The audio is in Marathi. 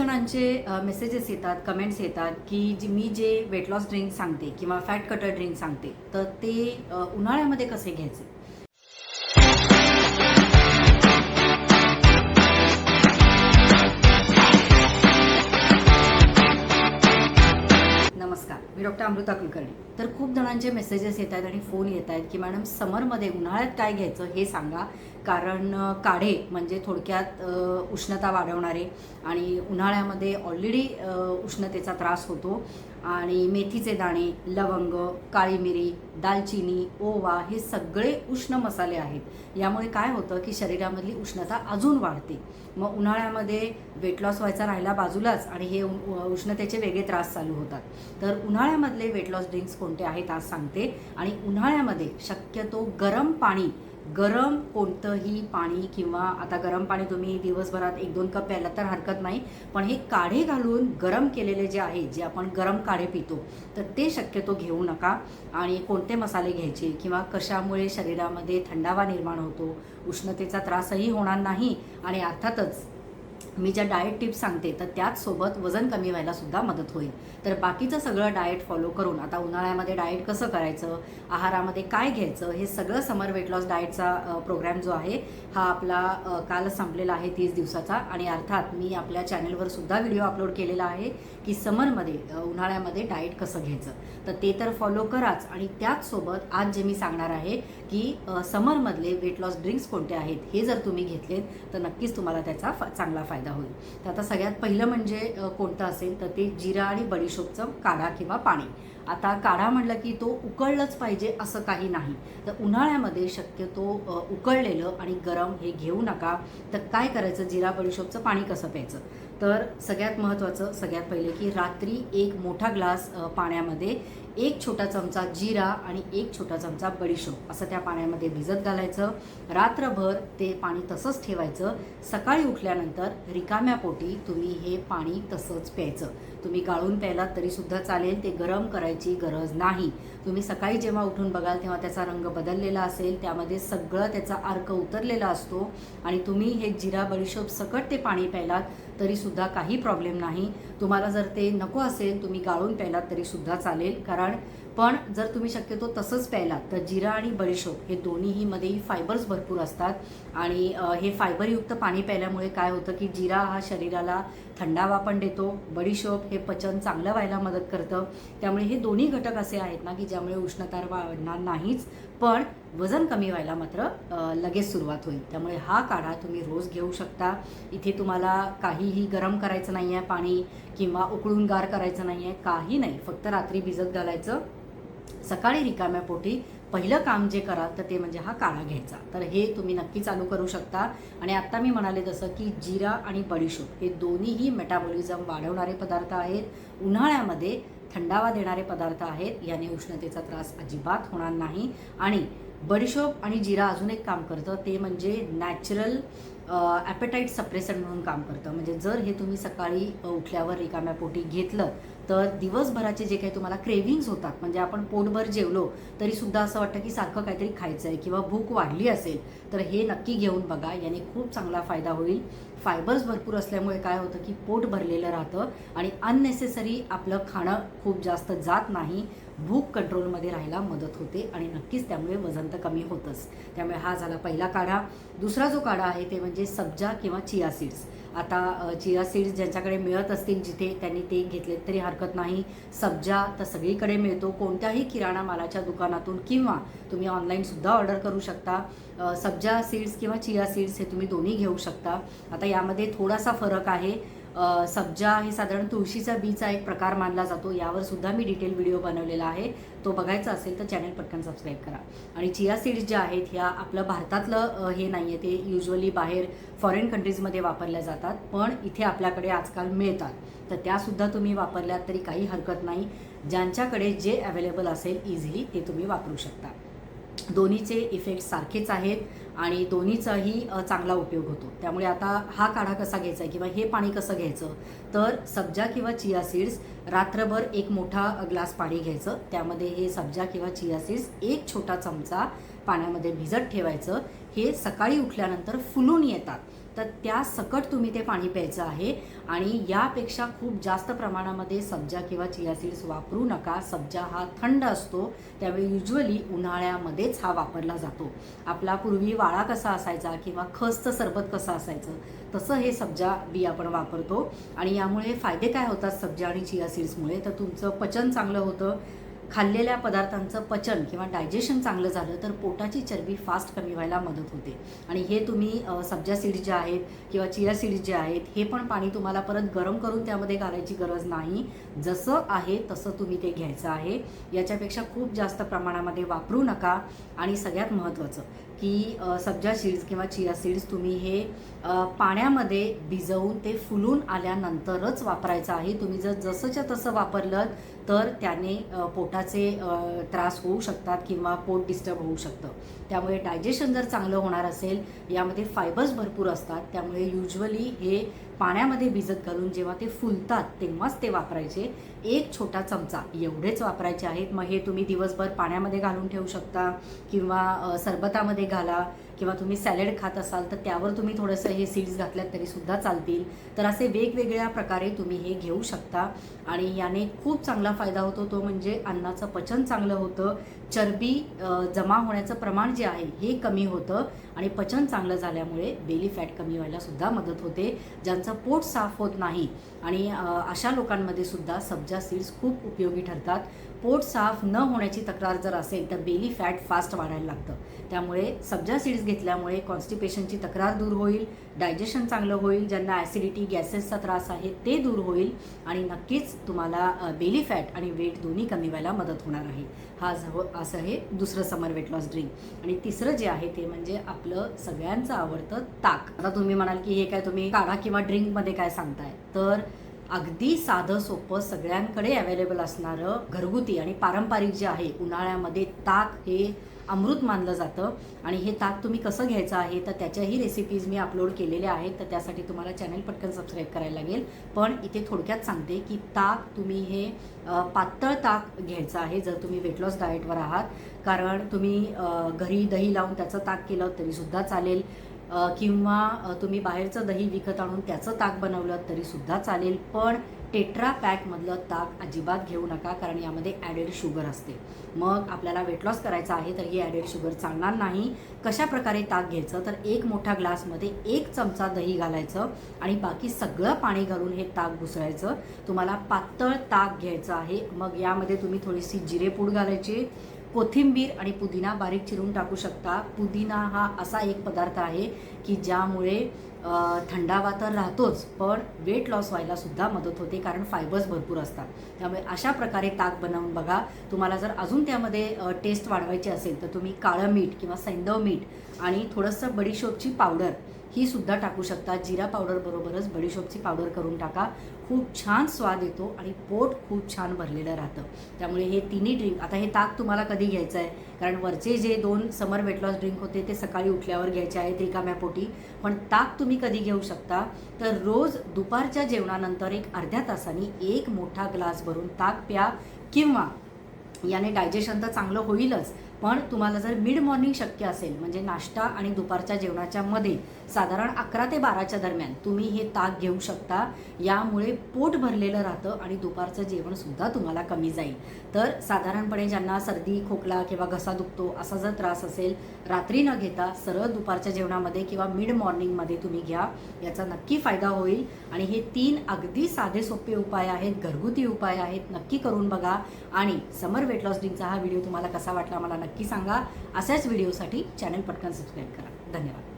जणांचे मेसेजेस येतात कमेंट्स येतात की जी मी जे वेट लॉस ड्रिंक सांगते किंवा फॅट कटर ड्रिंक सांगते तर ते उन्हाळ्यामध्ये कसे घ्यायचे? डॉक्टर अमृता कुलकर्णी. तर खूप जणांचे मेसेजेस येत आहेत आणि फोन येत आहेत की मॅडम समरमध्ये उन्हाळ्यात काय घ्यायचं हे सांगा. कारण काढे म्हणजे थोडक्यात उष्णता वाढवणारे आणि उन्हाळ्यामध्ये ऑलरेडी उष्णतेचा त्रास होतो. आणि मेथीचे दाणे लवंग काळी मिरी दालचिनी ओवा हे सगळे उष्ण मसाले आहेत. यामुळे काय होतं की शरीरामधली उष्णता अजून वाढते. मग उन्हाळ्यामध्ये वेट लॉस व्हायचा राहिला बाजूलाच आणि हे उष्णतेचे वेगळे त्रास चालू होतात. तर उन्हाळ्यामधले वेट लॉस ड्रिंक्स कोणते आहेत आज सांगते. आणि उन्हाळ्यामध्ये शक्यतो गरम पाणी गरम कोणतंही पाणी किंवा आता गरम पाणी तुम्ही दिवसभरात एक दोन कप प्यायला तर हरकत नाही पण हे काढे घालून गरम केलेले जे आहे जे आपण गरम काढे पितो तर ते शक्यतो घेऊ नका. आणि कोणते मसाले घ्यायचे किंवा कशामुळे शरीरामध्ये थंडावा निर्माण होतो उष्णतेचा त्रासही होणार नाही आणि अर्थातच मी ज्या डाएट टिप्स सांगते तर त्याचसोबत वजन कमी व्हायला सुद्धा मदत होईल. तर बाकीचं सगळं डाएट फॉलो करून आता उन्हाळ्यामध्ये डाएट कसं करायचं आहारामध्ये काय घ्यायचं हे सगळं समर वेट लॉस डाएटचा प्रोग्राम जो आहे हा आपला काल संपलेला आहे तीस दिवसाचा. आणि अर्थात मी आपल्या चॅनलवर सुद्धा व्हिडिओ अपलोड केलेला आहे की समरमध्ये उन्हाळ्यामध्ये डाएट कसं घ्यायचं. तर ते तर फॉलो कराच. आणि त्याचसोबत आज जे मी सांगणार आहे की समरमधले वेट लॉस ड्रिंक्स कोणते आहेत हे जर तुम्ही घेतलेत तर नक्कीच तुम्हाला त्याचा फा चांगला फायदा होईल. तर आता सगळ्यात पहिलं म्हणजे कोणतं असेल? तर ते जिरा आणि बडीशोपचं काढा किंवा पाणी. आता काढा म्हटलं की तो उकळलंच पाहिजे असं काही नाही. तर उन्हाळ्यामध्ये शक्यतो उकळलेलं आणि गरम हे घेऊ नका. तर काय करायचं? जिरा बडीशोपचं पाणी कसं प्यायचं? तर सगळ्यात महत्त्वाचं सगळ्यात पहिले की रात्री एक मोठा ग्लास पाण्यामध्ये एक छोटा चमचा जिरा आणि एक छोटा चमचा बडीशोप असं त्या पाण्यामध्ये भिजत घालायचं. रात्रभर ते पाणी तसंच ठेवायचं. सकाळी उठल्यानंतर रिकाम्या पोटी तुम्ही हे पाणी तसंच प्यायचं. तुम्ही गाळून प्यायला तरीसुद्धा चालेल ते गरम करायची गरज नाही. तुम्ही सकाळी जेव्हा उठून बघाल तेव्हा त्याचा रंग बदललेला असेल त्यामध्ये सगळं त्याचा अर्क उतरलेला असतो आणि तुम्ही हे जिरा बडीशोप सकट ते पाणी प्यायलात तरीसुद्धा काही प्रॉब्लेम नाही. तुम्हाला जर ते नको असेल तुम्ही गाळून प्यायलात तरीसुद्धा चालेल. कारण पण जर तुम्ही शक्यतो तसंच प्यायलात तर जिरा आणि बडीशोप हे दोन्हीही मध्येही फायबर्स भरपूर असतात. आणि हे फायबरयुक्त पाणी प्यायल्यामुळे काय होतं की जिरा हा शरीराला थंडावा पण देतो. बडीशोप हे पचन चांगलं व्हायला मदत करतं. त्यामुळे हे दोन्ही घटक असे आहेत ना की ज्यामुळे उष्णता वाढणार नाहीच पण वजन कमी व्हायला मात्र लगेच सुरुवात होईल. त्यामुळे हा काढा तुम्ही रोज घेऊ शकता. इथे तुम्हाला काहीही गरम करायचं नाही आहे पाणी किंवा उकळून गार करायचं नाही आहे काही नाही. फक्त रात्री भिजत घालायचं. सकाळी रिकाम्या पोटी पहिलं काम जे कराल तर ते म्हणजे हा काढा घ्यायचा. तर हे तुम्ही नक्की चालू करू शकता. आणि आत्ता मी म्हणाले जसं की जिरा आणि बडीशोप हे दोन्हीही मेटाबॉलिझम वाढवणारे पदार्थ आहेत. उन्हाळ्यामध्ये थंडावा देणारे पदार्थ आहेत. याने उष्णतेचा त्रास अजिबात होणार नाही. आणि बडीशोप आणि जिरा अजून एक काम करतं ते म्हणजे नॅचरल ॲपेटाईट सप्रेसंट म्हणून काम करतं. म्हणजे जर हे तुम्ही सकाळी उठल्यावर रिकाम्या पोटी घेतलं तर दिवसभराचे जे काही तुम्हाला क्रेविंग्स होतात म्हणजे आपण पोटभर जेवलो तरीसुद्धा असं वाटतं की सारखं काहीतरी खायचं आहे किंवा भूक वाढली असेल तर हे नक्की घेऊन बघा. याने खूप चांगला फायदा होईल. फायबर्स भरपूर असल्यामुळे काय होतं की पोट भरलेलं राहतं आणि अननेसेसरी आपलं खाणं खूप जास्त जात नाही. भूक कंट्रोलमध्ये राहायला मदत होते आणि नक्कीच त्यामुळे वजन तर कमी होतंच. त्यामुळे हा झाला पहिला काढा. दुसरा जो काढा आहे ते म्हणजे सब्जा किंवा चिया सीड्स आता चिया सीड्स ज्यांच्याकडे मिळत असतील जिथे त्यांनी ते घेतले तरी हरकत नाही. सब्जा तर सगळीकडे मिळतो. कोणत्याही किराणा मालाच्या दुकानातून किंवा तुम्ही ऑनलाईनसुद्धा ऑर्डर करू शकता. सब्जा सीड्स किंवा चिया सीड्स हे तुम्ही दोन्ही घेऊ शकता. आता यामध्ये थोडासा फरक आहे. सब्जा हे साधारण तुळशीचा बीचा एक प्रकार मानला जातो. यावर सुद्धा मी डिटेल व्हिडिओ बनवलेला आहे. तो बघायचा असेल तर चॅनल पटकन सबस्क्राईब करा. आणि चिया सीड्स ज्या आहेत ह्या आपलं भारतातलं हे नाही आहे ते युजली बाहेर फॉरेन कंट्रीजमध्ये वापरल्या जातात. पण इथे आपल्याकडे आजकाल मिळतात. तर त्यासुद्धा तुम्ही वापरल्यात तरी काही हरकत नाही. ज्यांच्याकडे जे अवेलेबल असेल इझिली ते तुम्ही वापरू शकता. दोन्हीचे इफेक्ट सारखेच आहेत आणि दोन्हीचाही चांगला उपयोग होतो. त्यामुळे आता हा काढा कसा घ्यायचा आहे किंवा हे पाणी कसं घ्यायचं तर सब्जा किंवा चिया सीड्स रात्रभर एक मोठा ग्लास पाणी घ्यायचं. त्यामध्ये हे सब्जा किंवा चिया सीड्स एक छोटा चमचा पाण्यामध्ये भिजत ठेवायचं. हे सकाळी उठल्यानंतर फुलून येतात. तर त्या सकट तुम्ही ते पाणी प्यायचं आहे आणि यापेक्षा खूप जास्त प्रमाणामध्ये सब्जा किंवा चिया सीड्स वापरू नका. सब्जा हा थंड असतो त्यावेळी युजली उन्हाळ्यामध्येच हा वापरला जातो. आपला पूर्वी वाळा कसा असायचा किंवा खसचं सरबत कसं असायचं तसं हे सब्जा बी आपण वापरतो. आणि यामुळे फायदे काय होतात सब्जा आणि चिया सीड्समुळे? तर तुमचं पचन चांगलं होतं. खाल्लेल्या पदार्थांचं पचन किंवा डायजेशन चांगलं झालं तर पोटाची चरबी फास्ट कमी व्हायला मदत होते. आणि हे तुम्ही सब्जा सीड्स जे आहेत किंवा चिया सीड्स जे आहेत हे पण पाणी तुम्हाला परत गरम करून त्यामध्ये घालायची गरज नाही. जसं आहे तसं तुम्ही ते घ्यायचं आहे. याच्यापेक्षा खूप जास्त प्रमाणामध्ये वापरू नका. आणि सगळ्यात महत्त्वाचं की सब्जा सीड्स किंवा चिया सीड्स तुम्ही हे पाण्यामध्ये भिजवून ते फुलून आल्यानंतरच वापरायचं आहे. तुम्ही जर जसंच्या तसं वापरलं तर त्याने पोटाचे त्रास होऊ शकतात किंवा पोट डिस्टर्ब होऊ शकतं. त्यामुळे डायजेशन जर चांगलं होणार असेल यामध्ये फायबर्स भरपूर असतात. त्यामुळे युजली हे पाण्यामध्ये भिजत घालून जेव्हा ते फुलतात तेव्हाच ते वापरायचे. एक छोटा चमचा एवढेच वापरायचे आहेत. मग हे तुम्ही दिवसभर पाण्यामध्ये घालून ठेवू शकता किंवा सरबतामध्ये घाला. किंवा तुम्ही सॅलड खात असाल तर त्यावर तुम्ही थोडंसं हे सीड्स घातल्यात तरीसुद्धा चालतील. तर असे वेगवेगळ्या प्रकारे तुम्ही हे घेऊ शकता. आणि याने खूप चांगला फायदा होतो. तो म्हणजे अन्नाचं पचन चांगलं होतं. चरबी जमा होण्याचं प्रमाण जे आहे हे कमी होतं. आणि पचन चांगलं झाल्यामुळे बेली फॅट कमी व्हायला सुद्धा मदत होते. ज्यांचं पोट साफ होत नाही आणि अशा लोकांमध्ये सुद्धा सब्जा सीड्स खूप उपयोगी ठरतात. पोट साफ न होण्याची तक्रार जर असेल तर बेली फॅट फास्ट वाढायला लागतं. त्यामुळे सब्जा सीड्स घेतल्यामुळे कॉन्स्टिपेशनची तक्रार दूर होईल डायजेशन चांगलं होईल ज्यांना ॲसिडिटी गॅसेसचा त्रास आहे ते दूर होईल आणि नक्कीच तुम्हाला बेली फॅट आणि वेट दोन्ही कमी व्हायला मदत होणार आहे. हा जव हो, असं हे दुसरं समर वेट लॉस ड्रिंक आणि तिसरं जे आहे ते म्हणजे आपलं सगळ्यांचं आवडतं ताक. आता तुम्ही म्हणाल की हे काय तुम्ही काढा किंवा ड्रिंकमध्ये काय सांगताय. तर अगदी साधं सोपं सगळ्यांकडे अवेलेबल असणारं घरगुती आणि पारंपरिक जे आहे उन्हाळ्यामध्ये ताक हे अमृत मानलं जातं. आणि हे ताक तुम्ही कसं घ्यायचं आहे तर त्याच्याही रेसिपीज मी अपलोड केलेल्या आहेत तर त्यासाठी तुम्हाला चॅनल पटकन सबस्क्राईब करायला लागेल. पण इथे थोडक्यात सांगते की ताक तुम्ही हे पातळ ताक घ्यायचं आहे जर तुम्ही वेट लॉस डाएटवर आहात. कारण तुम्ही घरी दही लावून त्याचं ताक केलं तरीसुद्धा चालेल. किंवा तुम्ही बाहेरचं दही विकत आणून त्याचं ताक बनवलं तरीसुद्धा चालेल पण टेट्रा पॅकमधलं ताक अजिबात घेऊ नका कारण यामध्ये ॲडेड शुगर असते. मग आपल्याला वेट लॉस करायचा आहे तर ही ॲडेड शुगर चालणार नाही. कशा प्रकारे ताक घ्यायचं? तर एक मोठ्या ग्लासमध्ये एक चमचा दही घालायचं आणि बाकी सगळं पाणी घालून हे ताक घुसळायचं. तुम्हाला पातळ ताक घ्यायचं आहे. मग यामध्ये तुम्ही थोडीशी जिरेपूड घालायची कोथिंबीर आणि पुदिना बारीक चिरून टाकू शकता. पुदिना हा असा एक पदार्थ आहे की ज्यामुळे थंडावा तर राहतोच पण वेट लॉस व्हायला सुद्धा मदत होते कारण फायबर्स भरपूर असतात. त्यामुळे अशा प्रकारे ताक बनवून बघा. तुम्हाला जर अजून त्यामध्ये टेस्ट वाढवायची असेल तर तुम्ही काळं मीठ किंवा सैंदव मीठ आणि थोडंसं बडीशोपची पावडर ही सुद्धा टाकू शकता. जिरा पावडर बरोबरच बडीशोपची पावडर करून टाका. खूप छान स्वाद येतो आणि पोट खूप छान भरलेलं राहतं. त्यामुळे हे तिन्ही ड्रिंक आता हे ताक तुम्हाला कधी घ्यायचं आहे कारण वरचे जे दोन समर वेट लॉस ड्रिंक होते ते सकाळी उठल्यावर घ्यायचे आहेत रिकाम्या पोटी. पण ताक तुम्ही कधी घेऊ शकता. तर रोज दुपारच्या जेवणानंतर एक अर्ध्या तासाने एक मोठा ग्लास भरून ताक प्या किंवा याने डायजेशन तर चांगलं होईलच. पण तुम्हाला जर मिड मॉर्निंग शक्य असेल म्हणजे नाश्ता आणि दुपारच्या जेवणाच्या मध्ये साधारण अकरा ते बाराच्या दरम्यान तुम्ही हे ताक घेऊ शकता. यामुळे पोट भरलेलं राहतं आणि दुपारचं जेवणसुद्धा तुम्हाला कमी जाईल. तर साधारणपणे ज्यांना सर्दी खोकला किंवा घसा दुखतो असा जर त्रास असेल रात्री न घेता सरळ दुपारच्या जेवणामध्ये किंवा मिड मॉर्निंगमध्ये तुम्ही घ्या. याचा नक्की फायदा होईल. आणि हे तीन अगदी साधे सोपे उपाय आहेत घरगुती उपाय आहेत. नक्की करून बघा. आणि समर वेट लॉस ड्रिंकचा हा व्हिडिओ तुम्हाला कसा वाटला मला नक्की नक्की सांगा. अशाच व्हिडिओसाठी चॅनल पटकन सबस्क्राईब करा. धन्यवाद.